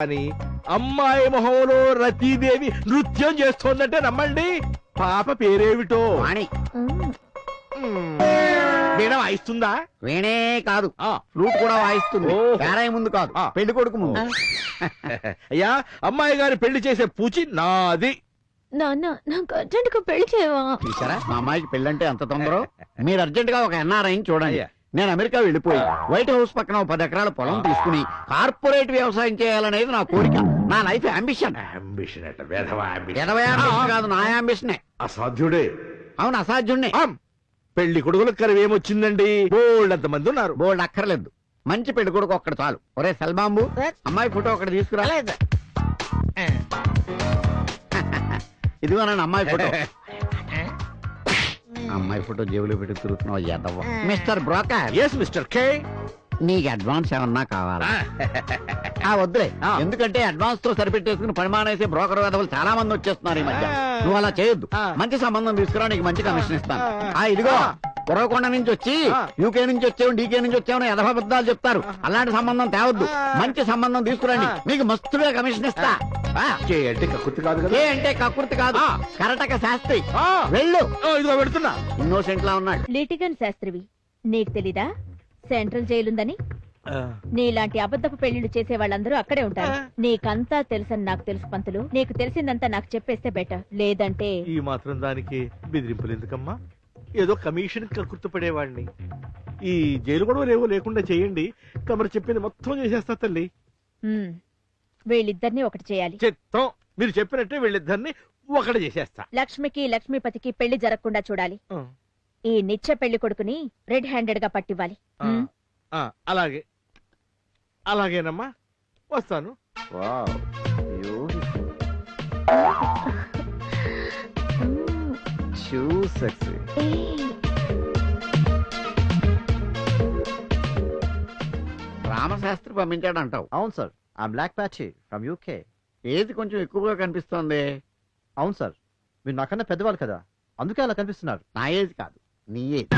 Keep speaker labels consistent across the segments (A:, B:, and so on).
A: అని అమ్మాయి మొహంలో రతీదేవి నృత్యం చేస్తోందంటే నమ్మండి. పాప పేరేమిటో?
B: వాణి.
A: వీణ వాయిస్తుందా?
B: వీణే కాదు.
A: ఆ,
B: ఫ్లూట్ కూడా వాయిస్తుంది.
A: ఓహో.
B: పేరాయి ముందు కాదు.
A: ఆ.
B: పెళ్ళి కొడుకు ముందు.
A: అయ్యా అమ్మాయి గారి పెళ్ళి చేసే పూచి నాది.
C: నాన్న నాకు అర్జెంట్గా పెళ్ళి చేయవా?
B: చూసారా మా అమ్మాయికి పెళ్ళంటే ఎంత తొందర? మీరు అర్జెంట్గా ఒక ఎన్ఆర్ఐని చూడండి.
A: అయ్యా.
B: నేను అమెరికా వెళ్ళిపోయి వైట్ హౌస్ పక్కన ఒక పది ఎకరాల పొలం తీసుకుని కార్పొరేట్ వ్యవసాయం చేయాలనేది నా కోరిక. నా లైఫ్ అంబిషన్
A: అంబిషన్ అట వేధవా ambition.
B: ఎనభై అంబిషన్ కాదు నా అంబిషనే
A: అసాధ్యుడే.
B: అవును అసాధ్యుణ్ణి.
A: ఆమ్. పెళ్ళి కొడుకులకు కరవేమొచ్చిందండి బోల్డ్ అంత మంది ఉన్నారు.
B: బోల్డ్ అక్కర్లేదు. మంచి పెళ్ళి కొడుకు ఒక్కడు చాలు. ఒరే సల్బాంబు అమ్మాయి ఫోటో ఒకటి తీసుకురా. ఇదిగో నన్ను అమ్మాయి ఫోటో. అమ్మాయి ఫోటో జేబులో పెట్టి తిరుగుతున్నావు ఎదవ మిస్టర్ బ్రోకర్.
A: ఎస్ మిస్టర్ కే
B: నీకు అడ్వాన్స్ ఏమన్నా కావాలా? ఆ. వద్దులే.
A: ఆ.
B: ఎందుకంటే అడ్వాన్స్తో సరిపెట్టేసుకుని పరిమాణేసే బ్రోకర్ వేదవులు చాలా మంది వచ్చేస్తున్నారు ఈ మధ్య. నువ్వు అలా చేయొద్దు. మంచి సంబంధం తీసుకురా నీకు మంచి కమిషన్ ఇస్తాను.
A: ఆ.
B: ఇదిగో.
A: ఆ.
B: ఉరవకొండ నుంచి వచ్చి. యూకే నుంచి వచ్చావు డీకే నుంచి వచ్చావు యథాబద్ధాలు చెప్తారు. అలాంటి సంబంధం తేవద్దు. మంచి సంబంధం తీసుకురండి. మీకు మస్తుగా కమిషన్ ఇస్తా. ఆ.
A: కే అంటే కక్కుర్తి కాదు
B: ఏ అంటే. కరటక శాస్త్రి.
A: ఆ.
B: వెళ్ళు.
A: ఇదిగో పెడుతున్నా.
B: ఇన్నోసెంట్ లా ఉన్నాడు.
C: లిటిగన్ శాస్త్రివి నీకు తెలీదా? సెంట్రల్ జైలుందని? నీలాంటి అబద్ధపు పెళ్ళిళ్ళు చేసే వాళ్ళందరూ అక్కడే ఉంటారు. నీకంతా తెలుసని నాకు తెలుసు పంతులు. నీకు తెలిసిందంతా నాకు చెప్పేస్తే బెటర్. లేదంటే
A: ఈ మాత్రం దానికి బెదిరింపులు ఎందుకమ్మా? ఏదో కమిషన్ కక్కుర్తి పడేవాడిని ఈ జైలు గొడవలు ఏవో లేకుండా చేయండి. తమరు చెప్పింది మొత్తం చేసేస్తా తల్లి.
C: ఉమ్, వీళ్ళిద్దరినీ ఒకటి చేయాలి.
A: చిత్తం. మీరు చెప్పినట్టే వీళ్ళిద్దరిని ఒకటి చేసేస్తా.
C: లక్ష్మికి లక్ష్మీపతికి పెళ్ళి జరగకుండా చూడాలి.
A: ఆ,
C: ఈ నిత్య పెళ్ళి కొడుకుని రెడ్ హ్యాండెడ్గా పట్టివ్వాలి.
A: ఆ,
C: ఉమ్,
A: ఆ, అలాగే. అలాగేనమ్మా. వస్తాను.
C: ఏయ్,
B: రామశాస్త్రి పంపించాడు అంటావు
D: అవును sir. I'm black patch from UK
B: ఏది కొంచెం ఎక్కువగా కనిపిస్తోంది.
D: అవును సార్. మీరు నాకన్నా పెద్దవాళ్ళు కదా. అందుకే అలా కనిపిస్తున్నారు.
B: నా ఏజ్ కాదు. నీ ఏజ్.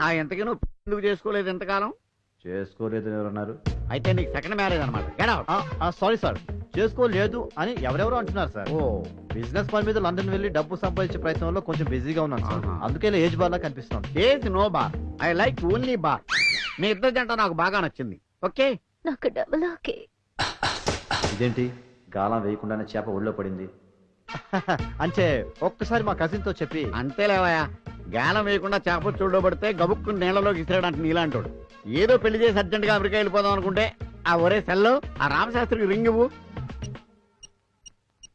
B: ఆ ఎంతకీ నువ్వు ఎందుకు చేసుకోలేదు ఎంతకాలం
D: చేసుకోలేదు ఎవరన్నారు?
B: అయితే నీకు సెకండ్ మ్యారేజ్ అనమాట.
D: సారీ సార్ చేసుకోలేదు అని ఎవరెవరో అంటున్నారు సార్.
B: ఓ.
D: బిజినెస్ పని మీద లండన్ వెళ్ళి డబ్బు సంపాదించే ప్రయత్నంలో కొంచెం బిజీగా ఉన్నాను సార్.
B: ఆహా.
D: అందుకే ఏజ్ బార్ లా కనిపిస్తున్నాను
B: age no bar. I like only bar. మీ ఇద్దరు జంట నాకు బాగా నచ్చింది. ఓకే?
C: నాకు డబుల్ ఓకే.
D: ఇదేంటి? గాలం వేయకుండానే చేప ఒళ్ళో పడింది. అంటే ఒక్కసారి మా కజిన్తో చెప్పి.
B: అంతేలేవయ్యా. గాలం వేయకుండా చేప చూడబడితే గబుక్కు నీళ్ళలోకి ఇసిరాడంట నీలాంటోడు. ఏదో పెళ్ళి చేసి అర్జెంట్గా అమెరికా వెళ్ళిపోదాం అనుకుంటే ఆ ఒరే సెల్లో ఆ రామశాస్త్రికి రింగ్ ఇవ్వు.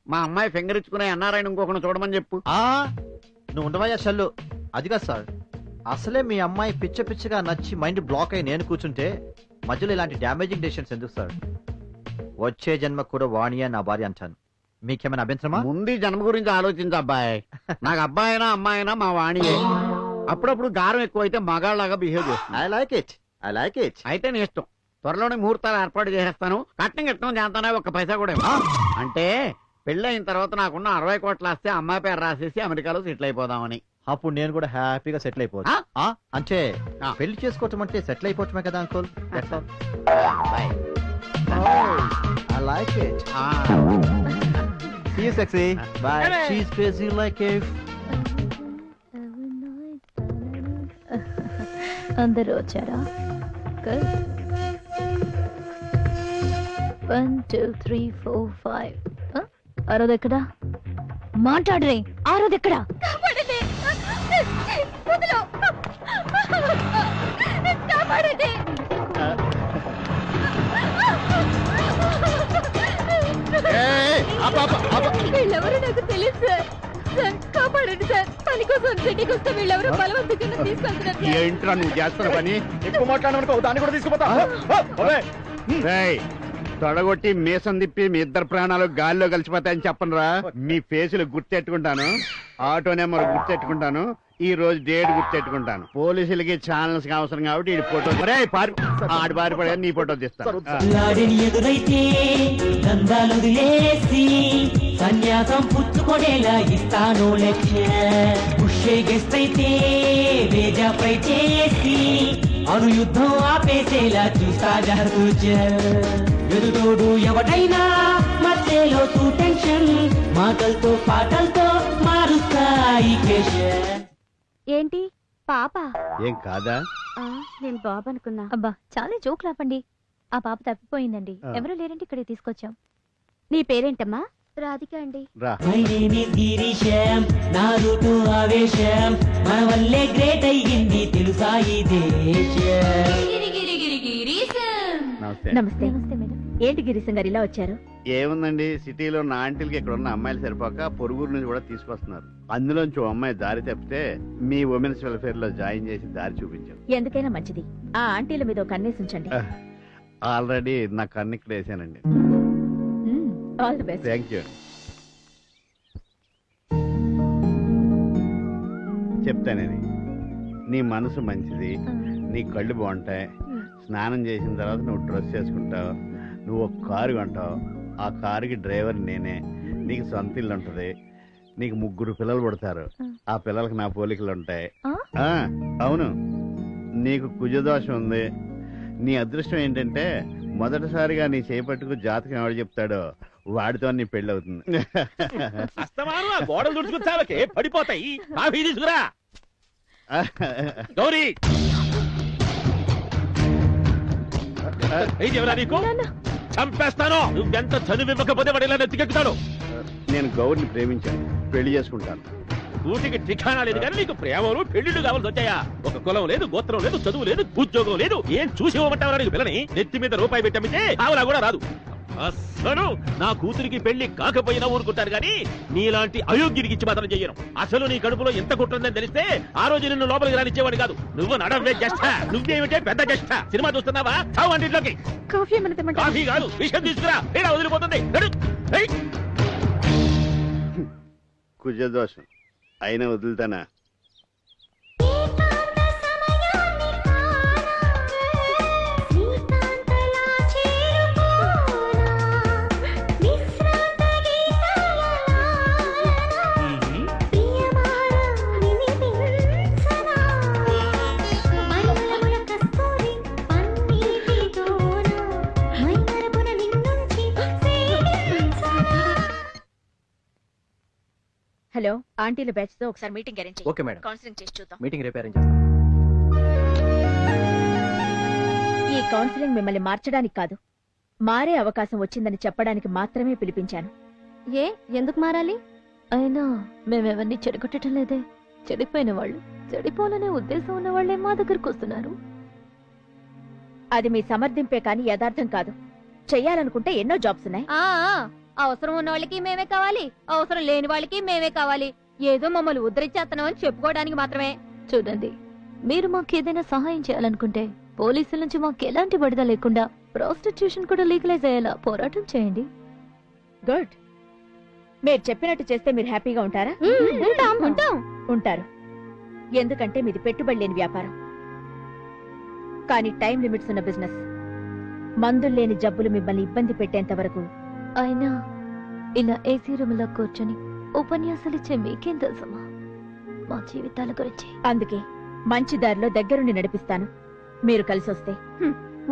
B: మా అమ్మాయి ఫింగర్ ఇచ్చుకునే అన్నారాయణ ఇంకొకటి చూడమని చెప్పు.
D: ఆ నువ్వు ఉండవయ్యా షల్లు. అది కాదు సార్. అసలే మీ అమ్మాయి పిచ్చ పిచ్చగా నచ్చి మైండ్ బ్లాక్ అయి నేను కూర్చుంటే మధ్యలో ఇలాంటి డ్యామేజింగ్ డెసిషన్స్ ఎందుకు సార్? వచ్చే జన్మ కూడా వాణియా నా భార్య అంటాను. మీకేమైనా అభ్యంతరమా?
B: ముందు ఈ జన్మ గురించి ఆలోచించు అబ్బాయి. నాకు అబ్బాయి అయినా అమ్మాయి అయినా మా వాణియే అప్పుడప్పుడు గారం ఎక్కువైతే మగాళ్ళగా బిహేవ్ చేస్తుంది.
D: I like it I like it
B: అయితే నీ ఇష్టం. త్వరలోనే ముహూర్తాలు ఏర్పాటు చేసేస్తాను. కట్నం కట్నం చేస్తానే ఒక్క పైసా కూడా. అంటే పెళ్ళి అయిన తర్వాత నాకున్న అరవై కోట్ల ఆస్తే అమ్మాయి పేరు రాసేసి అమెరికాలో సెటిల్ అయిపోదామని.
D: అప్పుడు నేను కూడా హ్యాపీగా సెటిల్
B: ఆ?
D: ఆ, అంటే
B: ఆ.
D: పెళ్ళి చేసుకోవటం అంటే సెటిల్ అయిపోవటమే కదా uncle?
B: Bye.
D: I like it
B: ఆ,
D: see you sexy bye crazy like if
C: అందరూ వచ్చారా? One two three four five ఆరోది ఎక్కడా మాట్లాడరే ఆరోది ఎక్కడా వీళ్ళెవరో నాకు తెలియదు సార్. సార్ కాపాడండి సార్. పని కోసం సిటీకి వస్తే వీళ్ళెవరో బలవంతంగా తీసుకెళ్తున్నారు సార్.
B: ఏంట్రా నువ్వు చేస్తున్న పని?
D: ఎక్కువ మాట్లాడమనుకో దాన్ని కూడా తీసుకుపోతా.
B: తొడగొట్టి మీసం తిప్పి మీ ఇద్దరు ప్రాణాలు గాల్లో కలిసిపోతాయని చెప్పనురా. మీ ఫేసులు గుర్తెట్టుకుంటాను. Auto number గుర్తెట్టుకుంటాను. ఈ రోజు డేట్ గుర్తెట్టుకుంటాను. పోలీసులకి ఛానల్స్ అవసరం కాబట్టి ఈ ఫోటో ఆడి పారిపడే నీ ఫోటో తీస్తాను. ఆ.
E: లాడిని ఎదురైతే దందాలు వదిలేసి సన్యాసం పుచ్చుకొనేలా ఇస్తాను లక్ష్య పుష్యే గెస్ట్ అయితే వేజాపై చేసి అణు యుద్ధం ఆపేసేలా చూస్తా జాగ్రత్త ఎదుటోడు ఎవడైనా మధ్యలో తూ టెన్షన్ మాటలతో పాటలతో మారుస్తాయి
F: ఏంటి? పాప?
G: ఏం కాదా?
F: నేను బాబు అనుకున్నా.
H: అబ్బా చాలా జోక్ లాపండి ఆ పాప తప్పిపోయిందండి. ఎవరు లేరంటే ఇక్కడికి తీసుకొచ్చాం.
F: నీ పేరేంటమ్మా? రాధిక అండి.
G: రా.
E: మై నేమ్ ఇస్ గిరీశం నా రూటు ఆవేశం. మన వల్లే గ్రేట్ అయ్యింది తెలుసా ఈ దేశం.
G: నమస్తే.
C: నమస్తే.
H: నమస్తే మేడం.
C: ఏంటి గిరీశం గారు ఇలా వచ్చారు?
G: ఏముందండి సిటీలో నా ఆంటీలకి ఇక్కడ ఉన్న అమ్మాయిలు సరిపోక పొరుగురు నుంచి కూడా తీసుకొస్తున్నారు. అందులోంచి ఓ అమ్మాయి దారి తప్పితే మీ ఉమెన్స్ వెల్ఫేర్లో జాయిన్ చేసి దారి చూపించాం.
C: ఎందుకైనా మంచిది. ఆ ఆంటీల మీద ఒక కన్నేసి ఉంచండి.
G: ఆల్రెడీ నా కన్ను ఇక్కడ వేసానండి.
C: All the best
G: thank you చెప్తానేది నీ మనసు మంచిది నీ కళ్ళు బాగుంటాయి. స్నానం చేసిన తర్వాత నువ్వు డ్రెస్ చేసుకుంటావు నువ్వు ఒక కారు కొంటావు. ఆ కారుకి డ్రైవర్ నేనే. నీకు సొంత ఇల్లు ఉంటుంది. నీకు ముగ్గురు పిల్లలు పుడతారు. ఆ. పిల్లలకి నా పోలికలు ఉంటాయి.
H: ఆ?
G: అవును. నీకు కుజదోషం ఉంది. నీ అదృష్టం ఏంటంటే మొదటిసారిగా నీ చేపట్టుకు జాతకం ఎవడు చెప్తాడో. వాడితో నీ పెళ్ళి అవుతుంది.
A: అస్తమాను ఆ గోడలు దుడుచుకుంటావకే పడిపోతాయి. కాఫీ తీసుకురా. గౌరీ. ఇది ఎవరా నీకు? చంపేస్తాను. నువ్వెంత చదువు ఇవ్వకపోతే వాడు ఇలా నెత్తికెక్కుతాడు.
G: నేను గౌరిని ప్రేమించాను. పెళ్ళి చేసుకుంటాను.
A: కూటికి ఠికానా లేదు కానీ నీకు ప్రేమలు పెళ్ళిళ్ళు కావాల్సి వచ్చాయా? ఒక కులం లేదు గోత్రం లేదు చదువు లేదు ఉద్యోగం లేదు. ఏం చూసి ఇవ్వమంటావరా నీకు పిల్లని? నెత్తి మీద రూపాయి పెట్టమితే ఆవులా కూడా రాదు. అసలు నా కూతురికి పెళ్ళి కాకపోయినా ఊరుకుంటాను కానీ నీలాంటి అయోగ్యుడికి ఇచ్చి మాత్రం చెయ్యను. అసలు నీ కడుపులో ఎంత కుట్టుందని తెలిస్తే ఆ రోజు నిన్ను లోపలికి రానిచ్చేవాడు కాదు. నువ్వు నడవే జష్ట నువ్వేమిటే పెద్ద జష్ట సినిమా చూస్తున్నావా? చావు అంటిలోకి
F: కాఫీ?
A: కాఫీ కాదు విషయం తీసుకురా. ఏడా వదిలిపోతుంది.
G: కుజదోషం. అయినా వదులుతానా?
C: హలో ఆంటీల బ్యాచ్తో ఒకసారి meeting arrange
I: okay madam.
C: Counselling చేసి చూద్దాం.
I: మీటింగ్ రేపు అరేంజ్ చేస్తాం.
C: ఈ కౌన్సిలింగ్ మిమ్మల్ని మార్చడానికి కాదు మారే అవకాశం వచ్చిందని చెప్పడానికి మాత్రమే పిలిపించాను.
F: ఏ ఎందుకు మారాలి?
H: అయినా మేమెవరిని చెడగొట్టడం లేదే. చెడిపోయిన వాళ్ళు చెడిపోవాలనే ఉద్దేశం ఉన్న వాళ్ళే మా దగ్గరకు వస్తున్నారు.
C: అది మీ సమర్థింపే కాని యథార్థం కాదు. చెయ్యాలనుకుంటే ఎన్నో జాబ్స్ ఉన్నాయి.
F: అవసరం ఉన్న వాళ్ళకి మేమే కావాలి అవసరం లేని వాళ్ళకి మేమే కావాలి. ఏదో మమ్మల్ని ఉద్ధరించేస్తున్నాం అని చెప్పుకోవడానికి మాత్రమే.
H: చూడండి మీరు మాకు ఏదైనా సహాయం చేయాలనుకుంటే పోలీసుల నుంచి మాకు ఎలాంటి బడిద లేకుండా ప్రాస్టిట్యూషన్ కూడా లీగలైజ్ అయ్యేలా పోరాటం చేయండి.
C: గుడ్. మీరు చెప్పినట్టు చేస్తే మీరు హ్యాపీగా ఉంటారా?
F: ఉంటాం ఉంటాం.
C: ఉంటారు. ఎందుకంటే మీది పెట్టుబడి లేని వ్యాపారం. కానీ టైం లిమిట్స్ ఉన్న బిజినెస్. మందులు లేని జబ్బులు మిమ్మల్ని ఇబ్బంది పెట్టేంత వరకు
H: అయినా ఇలా ఏసీ రూమ్లో కూర్చొని ఉపన్యాసాలు ఇచ్చే మీకేం తెలుసమ్మా? మా జీవితాల గురించి.
C: అందుకే మంచి దారిలో దగ్గరుండి నడిపిస్తాను. మీరు కలిసి వస్తే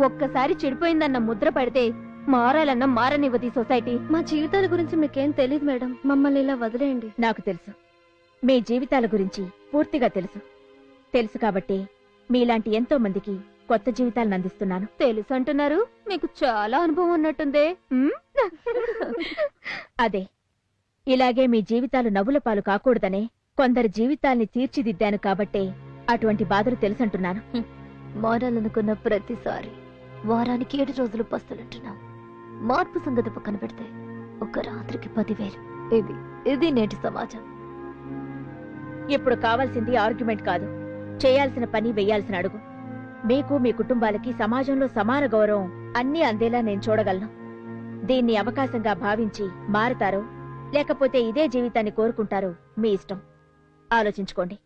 F: ఒక్కసారి చెడిపోయిందన్న ముద్ర పడితే మారాలన్న మారనివ్వదు సొసైటీ. మా జీవితాల గురించి మీకేం తెలియదు మేడం. మమ్మల్ని ఇలా వదిలేయండి.
C: నాకు తెలుసు. మీ జీవితాల గురించి పూర్తిగా తెలుసు. తెలుసు కాబట్టి మీలాంటి ఎంతో మందికి కొత్త జీవితాలను అందిస్తున్నాను.
F: తెలుసు అంటున్నారు మీకు చాలా అనుభవం ఉన్నట్టుందే. ఉమ్?
C: అదే. ఇలాగే మీ జీవితాలు నవ్వుల పాలు కాకూడదనే కొందరి జీవితాల్ని తీర్చిదిద్దాను కాబట్టే అటువంటి బాధలు తెలుసంటున్నాను.
H: మారాలనుకున్న ప్రతిసారి వారానికి ఏడు రోజులు పస్తులుంటున్నాం. మార్పు సంగతి పక్కన పెడితే ఒక రాత్రికి పదివేలు. ఇది ఇది నేటి సమాజం.
C: ఇప్పుడు కావాల్సింది ఆర్గ్యుమెంట్ కాదు. చేయాల్సిన పని వెయ్యాల్సిన అడుగు. మీకు మీ కుటుంబాలకి సమాజంలో సమాన గౌరవం అన్నీ అందేలా నేను చూడగలను. దీన్ని అవకాశంగా భావించి మారతారో లేకపోతే ఇదే జీవితాన్ని కోరుకుంటారో మీ ఇష్టం. ఆలోచించుకోండి.